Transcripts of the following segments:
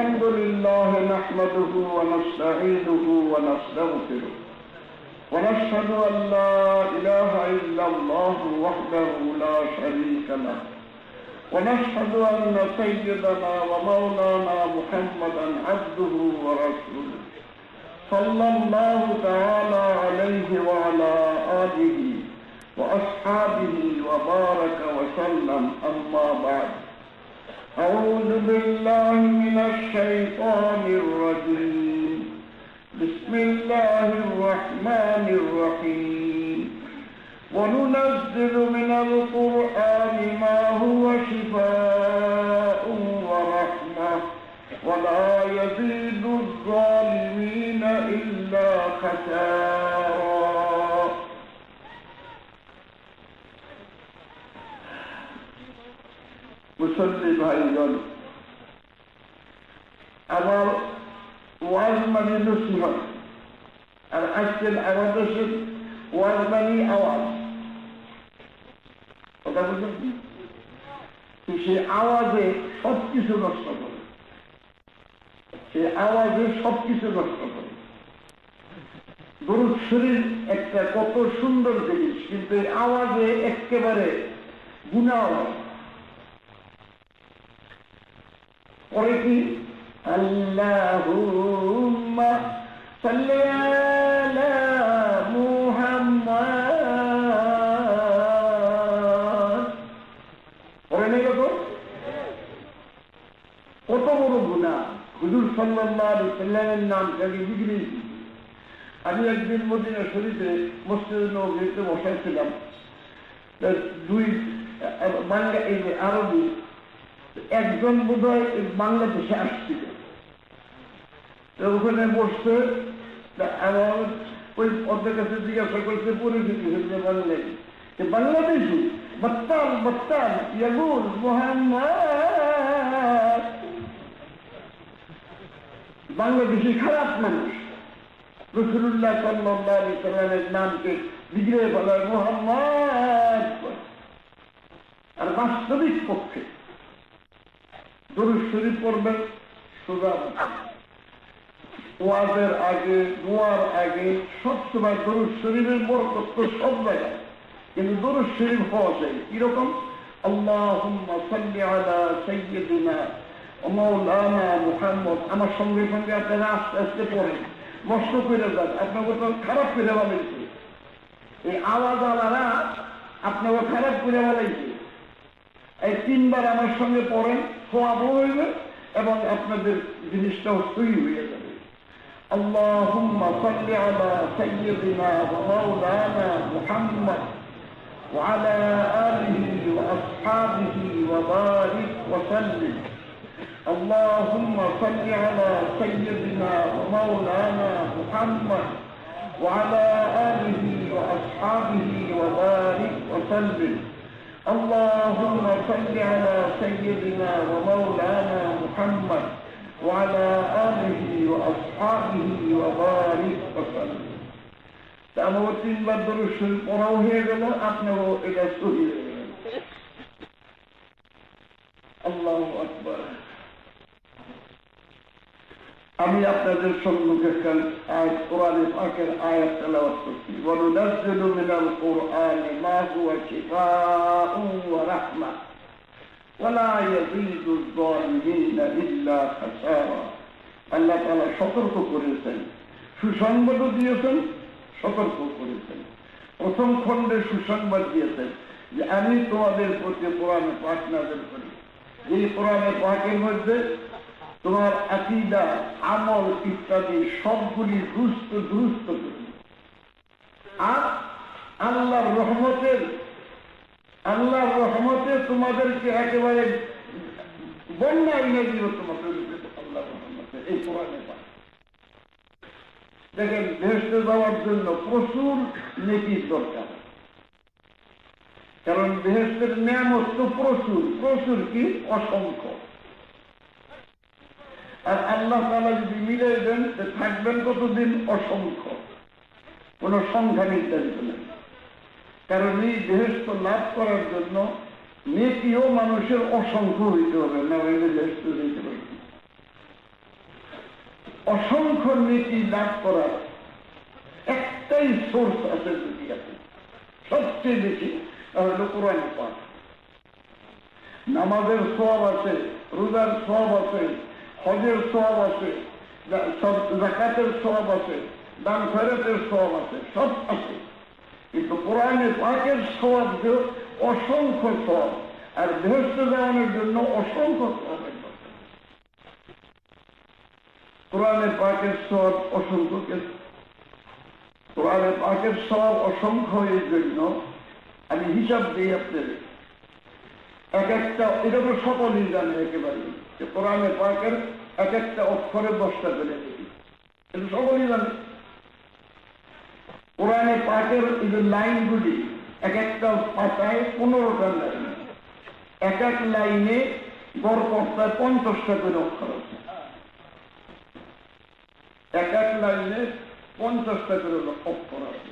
الحمد لله نحمده ونستعينه ونستغفره. ونشهد أن لا إله إلا الله وحده لا شريك له. ونشهد أن سيدنا ومولانا محمدا عبده ورسوله. صلى الله تعالى عليه وعلى آله وأصحابه وبارك وسلم. أما بعد أعوذ بالله من الشيطان الرجيم. بسم الله الرحمن الرحيم. وننزل من القرآن ما هو شفاء ورحمة. ولا يزيد الظالمين إلا خسارا মুসল্লি ভাইগণ। আমার ওয়াজ মানে নসিহত। আর আজকের আমাদের ওয়াজ মানে আওয়াজ। কথা বুঝলেন কি? সে আওয়াজে সবকিছু নষ্ট করে। সে আওয়াজে সবকিছু নষ্ট করে। গরুর শরীর একটা কত সুন্দর জিনিস, কিন্তু এই আওয়াজে একেবারে গুণা আওয়াজ পরে কি আল্লাহুম্মা সাল্লি পরে কত বড় গুণা হুজুর সাল্লাল্লাহু সাল্লামের নাম আমি একদিন মদিনা শরীফে মসজিদ নবীতে বসাইছিলাম। দুই বাংলা এই আরবি একজন বোধ হয় বাংলাদেশে আসছিল তো ওখানে বসছে আমার ওই ওদের কাছে জিজ্ঞাসা করছে পরিচিতি হয়েছে বাংলাদেশ? বাংলাদেশি? বত্তাল বত্তাল ইয়াগুল মোহাম্মদ। বাংলাদেশি খারাপ মানুষ। রসুল্লাহ সাল্লামের নামকে বিগড়ে ফেলার মোহাম্মদ। আর বাস্তবিক পক্ষে দরুদ শরীফ পড়বেন, সোজা। ওয়াজের আগে দোয়ার আগে সবসময় দরুদ শরীফের বরকত সব জায়গায়। কিন্তু দরুদ শরীফ হওয়া চাই কীরকম? আল্লাহুম্মা সাল্লি আলা সাইয়্যিদিনা মাওলানা মুহাম্মদ। আমার সঙ্গে সঙ্গে আপনারা আস্তে আস্তে পড়েন। নষ্ট করে যান আপনার কোথাও খারাপ করে বানাইছে এই আওয়াজ আলারা আপনাকে খারাপ করে বানাইছে এই তিনবার আমার সঙ্গে পড়েন সোয়াবও হইবে এবং আপনাদের জিনিসটাও সই হয়ে যাবে اللهم صل على سيدنا ومولانا محمد وعلى آله وأصحابه وبارك وسلم اللهم صل على سيدنا ومولانا محمد وعلى آله وأصحابه وبارك وسلم اللهم صل على سيدنا ومولانا محمد وعلى آله وأصحابه وبارك وسلم তারপর তিনবার ধরে শরীর পড়াও হয়ে গেল আপনারও এটা সহি হয়ে গেল আল্লাহ আমি আপনাদের সম্মুখে একটা আয়াত কোরআনে পাকের আয়াত তেলাওয়াত করছি। ওয়ানুনাজ্জিলু মিনাল কুরআনি মা হুয়া শিফাউন ওয়া রাহমা। ওয়ালা ইয়াযীদু যালিমিনা ইল্লা খাসারা আল্লাহ তাআলা সতর্ক করেছেন, সুসংবাদও দিয়েছেন, সতর্ক করেছেন। প্রথম খণ্ডে সুসংবাদ দিয়েছেন যে আমি তোমাদের প্রতি কোরআনে পাক নাযিল করি। এই কোরআনে পাকের মধ্যে তোমার আকিদা, আমল ইত্যাদি সবগুলি দুষ্ট দুরুস্ত করি আর আল্লাহর রহমতের আল্লাহর রহমতে তোমাদেরকে একেবারে বন্যা এনে দিল তোমাকে আল্লাহ রহমতে, এই কোরআনে দেখেন, ভেসতে যাওয়ার জন্য প্রচুর নেকির দরকার। কারণ বেহেস্তের নিয়ামত তো প্রচুর প্রচুর কি? অসংখ্য। আর আল্লাহ তালা যদি মিলে দেন থাকবেন কতদিন? অসংখ্য। কোন সংখ্যা নির্ধারিত নেই কারণ এই বেহেস্ত লাভ করার জন্য নেকিও মানুষের অসংখ্য হইতে হবে, না হইলে বেহেস্ত দিতে পারবে অসংখ্য নীতি লাভ করার একটাই সোর্স আছে দুনিয়াতে। সবচেয়ে বেশি তাহলে কোরআন পাঠ। নামাজের সব আছে, রোজার সব আছে হজের সব আছে জাকাতের সব আছে, দান ফেরতের সব আছে সব আছে। কিন্তু কোরআনে পাকের সব যে অসংখ্য সব আর বৃহস্প দেওয়ানোর জন্য অসংখ্য দরকার কোরআনে পাকের সব অসংখ্য কোরআনে পাকের সব অসংখ্য এর জন্য আমি হিসাব দিই আপনাদের। এক একটা, এটা তো একেবারে যে কোরআনে পাকের এক একটা অক্ষরে দেখি এটা কোরআনে পাকের লাইনগুলি, এক একটা পাতায় পনেরোটা লাইন। এক এক লাইনে গড় কর্তায় পঞ্চাশটা করে অক্ষর আছে। এক এক লাইনে পঞ্চাশটা করে অক্ষর আছে।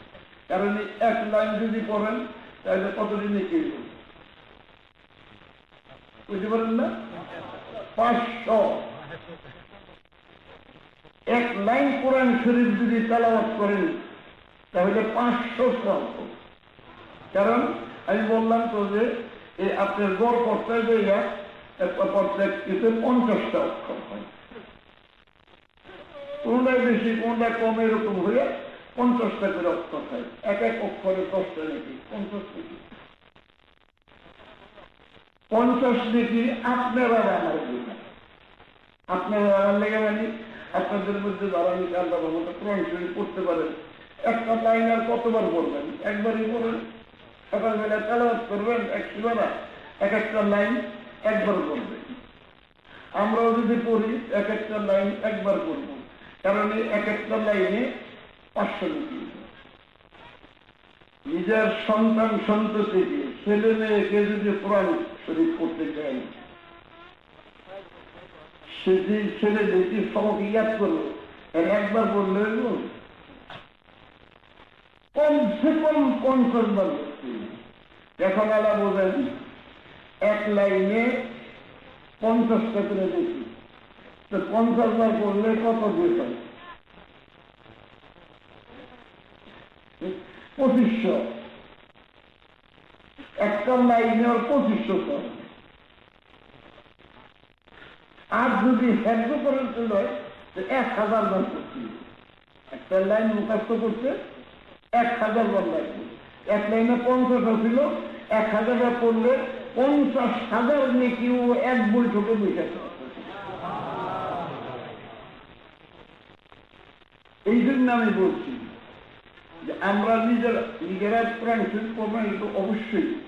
কারণ এক লাইন যদি পড়েন, তাহলে কতদিনে কে বুঝতে পারেন না? পাঁচশো। এক লাইন কোরআন শরীফ যদি তেলাওয়াত করেন, তাহলে পাঁচশো শব্দ কারণ আমি বললাম তো যে এই আপনার গড় পর্যায়ে যাইয়া প্রত্যেক কিছু পঞ্চাশটা অক্ষর হয়। কোনটায় বেশি কোনটা কম, এরকম হয়ে পঞ্চাশটা করে অক্ষর হয়। এক এক অক্ষরে দশটা নাকি, পঞ্চাশ পঞ্চাশ নাকি আপনারা আমার লেগে আপনারা আমার লেগে মানে আপনাদের মধ্যে যারা আমি আল্লাহ মতো কোরআন শরীফ পড়তে পারেন। একটা লাইন আর কতবার পড়বেন একবারই পড়বেন সকালবেলা তেলাওয়াত করবেন একশো বেলা এক একটা লাইন একবার পড়বেন আমরাও যদি পড়ি, এক একটা লাইন একবার পড়ব কারণ এই এক একটা লাইনে পাঁচশো নিজের সন্তান সন্ততিকে ছেলে মেয়েকে যদি কোরআন শরীফ করতে চাই সে ছেলে দেখি সবকে ইয়াদ করল একবার বললে কমসে কম পঞ্চাশ বার এখন আলা বোঝেন এক লাইনে পঞ্চাশটা করে দেখি তো পঞ্চাশ বার করলে কত হয় পঁচিশশো একটা লাইনে ওর পঁচিশশো করে আর যদি হেদ্য করে হয় তো এক হাজার বার করতে একটা লাইন মুখাস্ত করতে এক হাজার বার লাগবে। এক লাইনে পঞ্চাশ ছিল এক হাজার বার করলে পঞ্চাশ হাজার নাকি ও এক বৈঠকে বসে এই জন্য আমি বলছি যে আমরা নিজেরা নিজেরা প্রাণ এটা অবশ্যই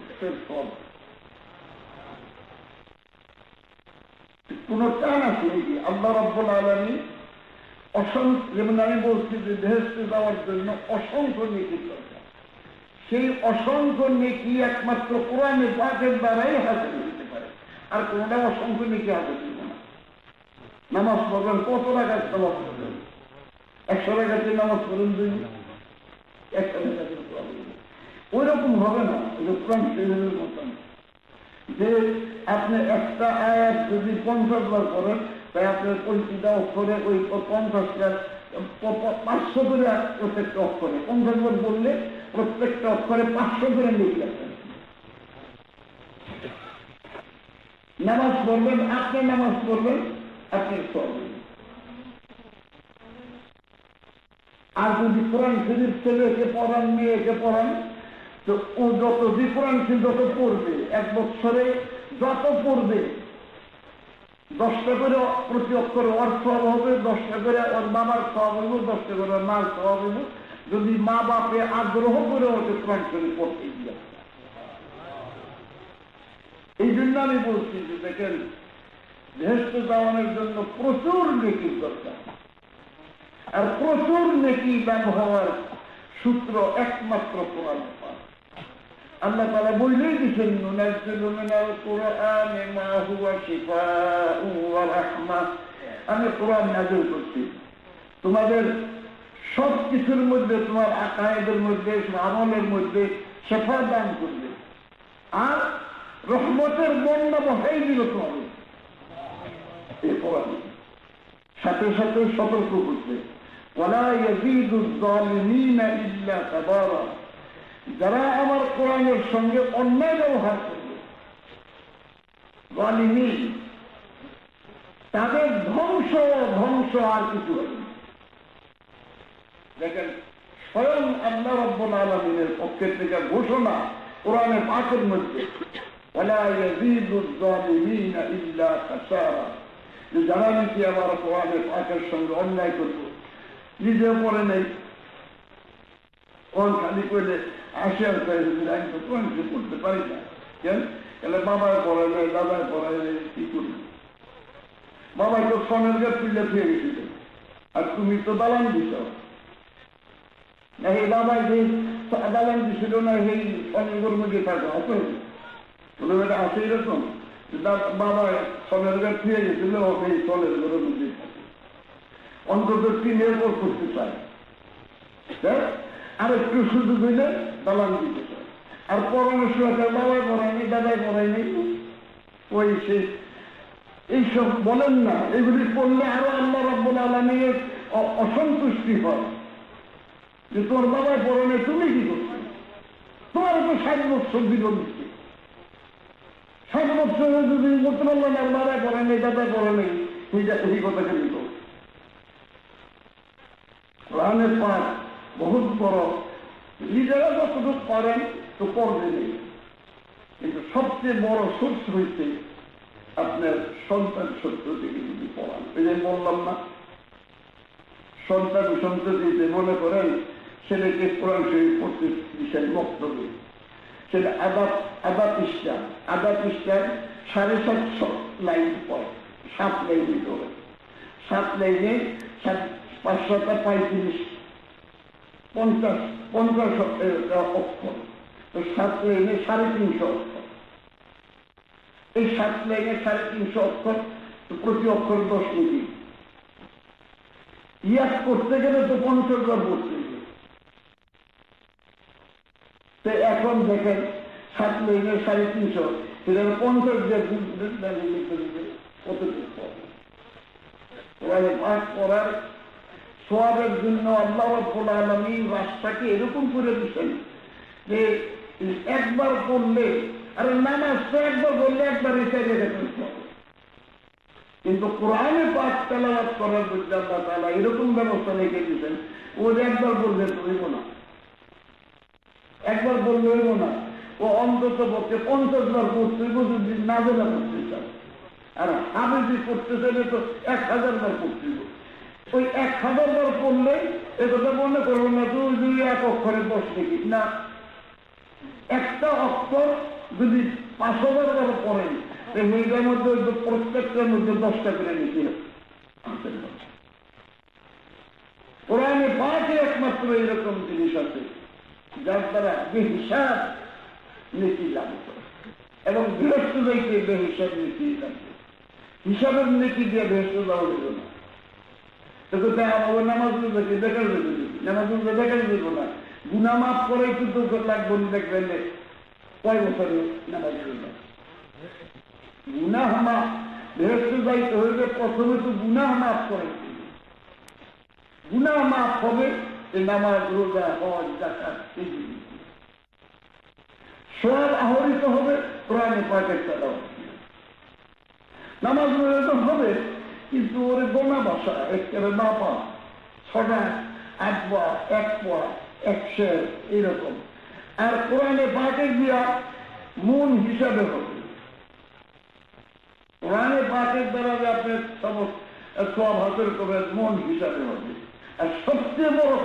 বছর সব। কোন টান আছে নাকি আল্লাহ রব্বুল আলমী অসংখ্য যেমন আমি বলছি যে দেহস্তে যাওয়ার জন্য অসংখ্য নীতি দরকার। সেই অসংখ্য নেকি একমাত্র কোরআনে পাঠের দ্বারাই হাসিল হতে পারে। আর কোনটা অসংখ্য নেকি হাতে দিব না। নামাজ পড়বেন কত টাকা নামাজ পড়বেন? একশো টাকাতে নামাজ পড়েন দুই একশো টাকাতে ওই রকম হবে না কোরআন শরীরের মতন। যে আপনি একটা আয়াত যদি পঞ্চাশ বার করেন তাই আপনার পরিচিতা অক্ষরে ওই পঞ্চাশটা পাঁচশো করে প্রত্যেকটা অক্ষরে। পঞ্চাশ বার বললে প্রত্যেকটা অক্ষরে পাঁচশো করে লিখলে নামাজ পড়বেন, আপনি নামাজ পড়বেন, আপনি পড়বেন। আর যদি কোরআন শরীফ ছেলেকে পড়ান মেয়েকে পড়ান তো ও যত কোরআন যত পড়বে এক বছরে যত পড়বে দশটা করে প্রতি অক্ষরে সব হবে, দশটা করে ওর বাবার সব হইব, দশটা করে ওর মার সব হইব। যদি মা বাপে আগ্রহ করে ওকে কোরআন শরীফ পড়তে দিয়ে। এই জন্য আমি বলছি যে দেখেন, ভেস্ত যাওয়ানোর জন্য প্রচুর নেকির দরকার। আর প্রচুর নেকি ব্যবহার সূত্র একমাত্র পাক। আল্লাহ তারা বললেই দিচ্ছেন আমি কোরআন নাযিল করছি। তোমাদের সব কিছুর মধ্যে, তোমার আকায়েদের মধ্যে আমলের মধ্যে শেফা দান করবে। আর রহমতের বন্যা বহাই দিল তোমাদের। সাথে সাথে সতর্ক করছে। ওলা ইয়াজিদু যালিমিনা ইল্লা তাবারা যারা আমার কোরআনের সঙ্গে অন্যায় ব্যবহার করবে তাদের ধ্বংস ধ্বংস আর কিছু দেখেন, স্বয়ং আল্লাহ রব্বুল আলমিনের পক্ষে থেকে ঘোষণা কোরআনে পাঠের মধ্যে যারা নাকি আবার কোরআনে পাকের সঙ্গে অন্যায় করব নিজে পড়ে নেই কোরআন খালি করলে আসে আর তাই আমি তো কোরআন কিছু করতে পারি না। কেন? তাহলে বাবায় পড়ায় নাই দাদায় পড়ায় নাই, কি করবি? বাবাই তো সনের গাছ তুলে ফিরে গেছিল। আর তুমি তো দালান দিছ। এই বাবাই যে দালান দিছিল না, সেই সনের মধ্যে থাকো আছে বলে বেটা আছে এরকম? বাবা সনের গাছ ফিরে গেছিল ও সেই সনের ঘরের মধ্যে থাকে। অন্তত টিনের পর করতে চায়। হ্যাঁ? আর একটু সুযোগ হইলে দালান দিতে চায়। আর পরামর্শ আছে বাবাই পড়ায়নি দাদাই পড়ায়নি ওই সে, এইসব বলেন না, এগুলি করলে আরও আল্লাহ রব্বুল আলমীর অসন্তুষ্টি হয়। যে তোর বাবা পড়ে তুমি কি করছ? তোমার তো ষাট বছর দিল দিচ্ছে। ষাট বছরে যদি পারলাম আর বাবা পড়ে নেই দাদা পড়ে নেই সেইটা এই কথাকে দিত কোরআনের পাঠ বহুত বড়। নিজেরা যতটুকু পারেন তো পড়বে নেই। কিন্তু সবচেয়ে বড় সোর্স হইতে আপনার সন্তান সন্ততিকে যদি পড়ান। এই যে বললাম না, সন্তান সন্ততিতে মনে করেন ছেলেকে কোরআন শরীফ পড়তে দিচ্ছেন বক্তব্য সেটা আদাত আদাত ইস্টা আদাত ইস্টার সাড়ে সাতশো লাইন পড়ে, সাত লাইনে ধরে। সাত লাইনে সাত পাঁচশোটা পঁয়ত্রিশ পঞ্চাশ পঞ্চাশ অক্ষর। সাত লাইনে সাড়ে তিনশো অক্ষর। এই সাত লাইনে সাড়ে তিনশো অক্ষর প্রতি অক্ষর দশ কেজি ইয়াস করতে গেলে তো পঞ্চাশ বার পড়তে তো এখন দেখেন, সাত লাইনে সাড়ে তিনশো সেটা পঞ্চাশ যে পাবে পাঠ করার সোয়াবের জন্য আল্লাহ রব্বুল আলমী রাস্তাকে এরকম করে দিচ্ছেন যে একবার পড়লে আরে নামাজ তো একবার বললে একবার দেখতে হবে কিন্তু কোরআনে পাঠ তেলাওয়াত করার জন্য আল্লাহ তাআলা এরকম ব্যবস্থা রেখে দিয়েছেন, ও যে একবার বললে তো না। একবার বললে হইব না। ও অন্তত পক্ষে পঞ্চাশ বার পড়তে যদি না জেলা পড়তে চায় আর হাফেজি পড়তে চাইলে তো এক হাজার বার পড়তে ওই এক হাজার বার পড়লে এ কথা মনে করব না, দুই দুই এক অক্ষরে দশ থেকে না। একটা অক্ষর যদি পাঁচ হাজার বার পড়েন এই মেয়েটার মধ্যে প্রত্যেকটার মধ্যে দশটা করে নিতে কোরআনে পাঁচে একমাত্র এরকম জিনিস আছে, যার দ্বারা বেহিসাব নীতি লাভ করে। এবং যাইতে বেহিসাব নীতি লাভ করে। হিসাবের নীতি দিয়ে গৃহস্থ যাওয়া যাবে না আমাদের নামাজ নামাজ না। গুনা মাফ করে কিন্তু লাগবে দেখবেন কয় বছরে নামাজ মাফ গৃহস্থ যাইতে হইলে প্রথমে তো মাফ করে মাফ হবে এই নামাজ, রোজা, হজ আহরিত হবে চালাও নামাজ রোজা হবে। কিন্তু ওরে গোনা বাসা না পা ছটা পা এক একশো, এরকম। আর কোরআনে পাকে দিয়া মন হিসাবে হবে। কোরআনে পাকের দ্বারা যে আপনি সব হাতের করবেন মন হিসাবে হবে। আর সবচেয়ে বড়